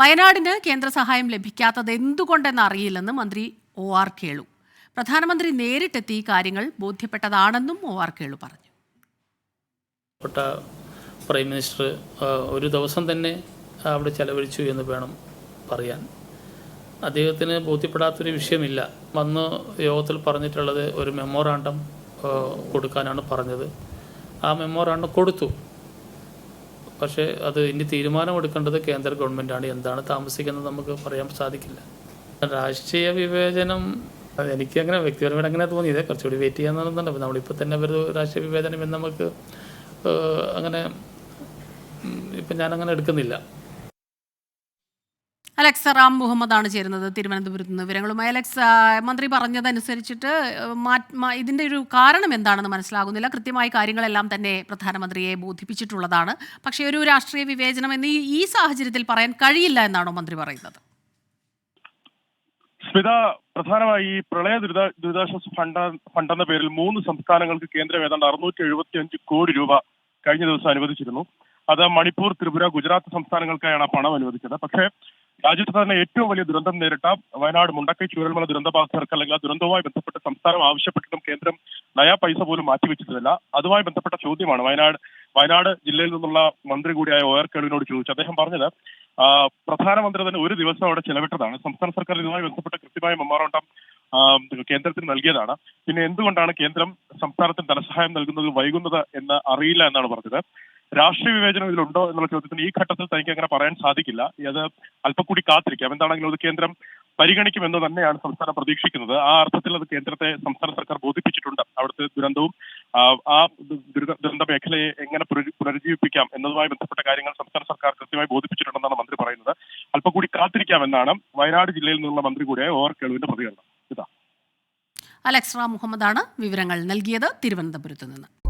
വയനാടിന് കേന്ദ്ര സഹായം ലഭിക്കാത്തത് എന്തുകൊണ്ടെന്ന് അറിയില്ലെന്ന് മന്ത്രി ഒ ആർ കേളു. പ്രധാനമന്ത്രി നേരിട്ടെത്തി കാര്യങ്ങൾ ബോധ്യപ്പെട്ടതാണെന്നും ഒ ആർ കേളു പറഞ്ഞു. പ്രൈം മിനിസ്റ്റർ ഒരു ദിവസം തന്നെ അവിടെ ചെലവഴിച്ചു എന്ന് വേണം പറയാൻ. അദ്ദേഹത്തിന് ബോധ്യപ്പെടാത്തൊരു വിഷയമില്ല. വന്ന് യോഗത്തിൽ പറഞ്ഞിട്ടുള്ളത് ഒരു മെമ്മോറാണ്ടം കൊടുക്കാനാണ് പറഞ്ഞത്. ആ മെമ്മോറാണ്ടം കൊടുത്തു. പക്ഷേ അത് ഇനി തീരുമാനമെടുക്കേണ്ടത് കേന്ദ്ര ഗവൺമെന്റാണ് എന്താണ് താമസിക്കുന്നത് നമുക്ക് പറയാൻ സാധിക്കില്ല. രാഷ്ട്രീയ വിവേചനം എനിക്ക് അങ്ങനെ വ്യക്തിപരമായിട്ട് അങ്ങനെ തോന്നിയത് കുറച്ചുകൂടി വെയിറ്റ് ചെയ്യാന്നുണ്ട് അപ്പോൾ നമ്മളിപ്പോൾ തന്നെ ഒരു രാഷ്ട്രീയ വിവേചനം എന്ന് നമുക്ക് അങ്ങനെ ഇപ്പം ഞാനങ്ങനെ എടുക്കുന്നില്ല. അലക്സ റാം മുഹമ്മദാണ് ചേരുന്നത് തിരുവനന്തപുരത്ത് നിന്ന്. വിവരങ്ങളുമായി അലക്സ മന്ത്രി പറഞ്ഞതനുസരിച്ചിട്ട് ഇതിന്റെ ഒരു കാരണം എന്താണെന്ന് മനസ്സിലാകുന്നില്ല. കൃത്യമായി കാര്യങ്ങളെല്ലാം തന്നെ പ്രധാനമന്ത്രിയെ ബോധിപ്പിച്ചിട്ടുള്ളതാണ്. പക്ഷേ ഒരു രാഷ്ട്രീയ വിവേചനം എന്ന് ഈ- സാഹചര്യത്തിൽ പറയാൻ കഴിയില്ല എന്നാണോ മന്ത്രി പറയുന്നത്? സ്മിത പ്രധാനമായി ഈ പ്രളയ ദുരിത ദുരിതാശ്വാസ ഫണ്ട് ഫണ്ട് എന്ന പേരിൽ മൂന്ന് സംസ്ഥാനങ്ങൾക്ക് കേന്ദ്രം ഏതാണ്ട് അറുന്നൂറ്റി എഴുപത്തി അഞ്ച് കോടി രൂപ കഴിഞ്ഞ ദിവസം അനുവദിച്ചിരുന്നു. അത് മണിപ്പൂർ ത്രിപുര ഗുജറാത്ത് സംസ്ഥാനങ്ങൾക്കായാണ് പണം അനുവദിച്ചത്. പക്ഷേ രാജ്യത്ത് തന്നെ ഏറ്റവും വലിയ ദുരന്തം നേരിട്ട വയനാട് മുണ്ടക്കൈ ചൂരൽമല ദുരന്തബാധിതർക്ക് അല്ലെങ്കിൽ ആ ദുരന്തവുമായി ബന്ധപ്പെട്ട് സംസ്ഥാനം ആവശ്യപ്പെട്ടിട്ടും കേന്ദ്രം നയാ പൈസ പോലും മാറ്റിവെച്ചിട്ടില്ല അതുമായി ബന്ധപ്പെട്ട ചോദ്യമാണ് വയനാട് വയനാട് ജില്ലയിൽ നിന്നുള്ള മന്ത്രി കൂടിയായ ഒ ആർ കേളുവിനോട് ചോദിച്ചു അദ്ദേഹം പറഞ്ഞത് പ്രധാനമന്ത്രി തന്നെ ഒരു ദിവസം അവിടെ ചെലവിട്ടതാണ്. സംസ്ഥാന സർക്കാർ ഇതുമായി ബന്ധപ്പെട്ട കൃത്യമായ മെമ്മോറാണ്ടം കേന്ദ്രത്തിന് നൽകിയതാണ്. പിന്നെ എന്തുകൊണ്ടാണ് കേന്ദ്രം സംസ്ഥാനത്തിന് ധനസഹായം നൽകുന്നത് വൈകുന്നത് എന്ന് അറിയില്ല എന്നാണ് പറഞ്ഞത്? രാഷ്ട്രീയ വിവേചനം ഇതിലുണ്ടോ എന്നുള്ള ചോദ്യത്തിന് ഈ ഘട്ടത്തിൽ തനിക്ക് അങ്ങനെ പറയാൻ സാധിക്കില്ല. അത് അല്പക്കൂടി കൂടി കാത്തിരിക്കാം. എന്താണെങ്കിലും അത് കേന്ദ്രം പരിഗണിക്കുമെന്ന് തന്നെയാണ് സംസ്ഥാനം പ്രതീക്ഷിക്കുന്നത്. ആ അർത്ഥത്തിൽ അത് കേന്ദ്രത്തെ സംസ്ഥാന സർക്കാർ ബോധിപ്പിച്ചിട്ടുണ്ട്. അവിടുത്തെ ദുരന്തവും ആ, ദുരന്ത മേഖലയെ എങ്ങനെ പുനരു- പുനരുജ്ജീവിപ്പിക്കാം എന്നതുമായി ബന്ധപ്പെട്ട കാര്യങ്ങൾ സംസ്ഥാന സർക്കാർ കൃത്യമായി ബോധിപ്പിച്ചിട്ടുണ്ടെന്നാണ് മന്ത്രി പറയുന്നത്. അല്പക്കൂടി കാത്തിരിക്കാമെന്നാണ് വയനാട് ജില്ലയിൽ നിന്നുള്ള മന്ത്രി കൂടിയായ ഓർ കേളുവിന്റെ പ്രതികരണം. ഇതാ. അലക്സ് റാം മുഹമ്മദാണ് വിവരങ്ങൾ നൽകിയത്. തിരുവനന്തപുരത്ത് നിന്ന്.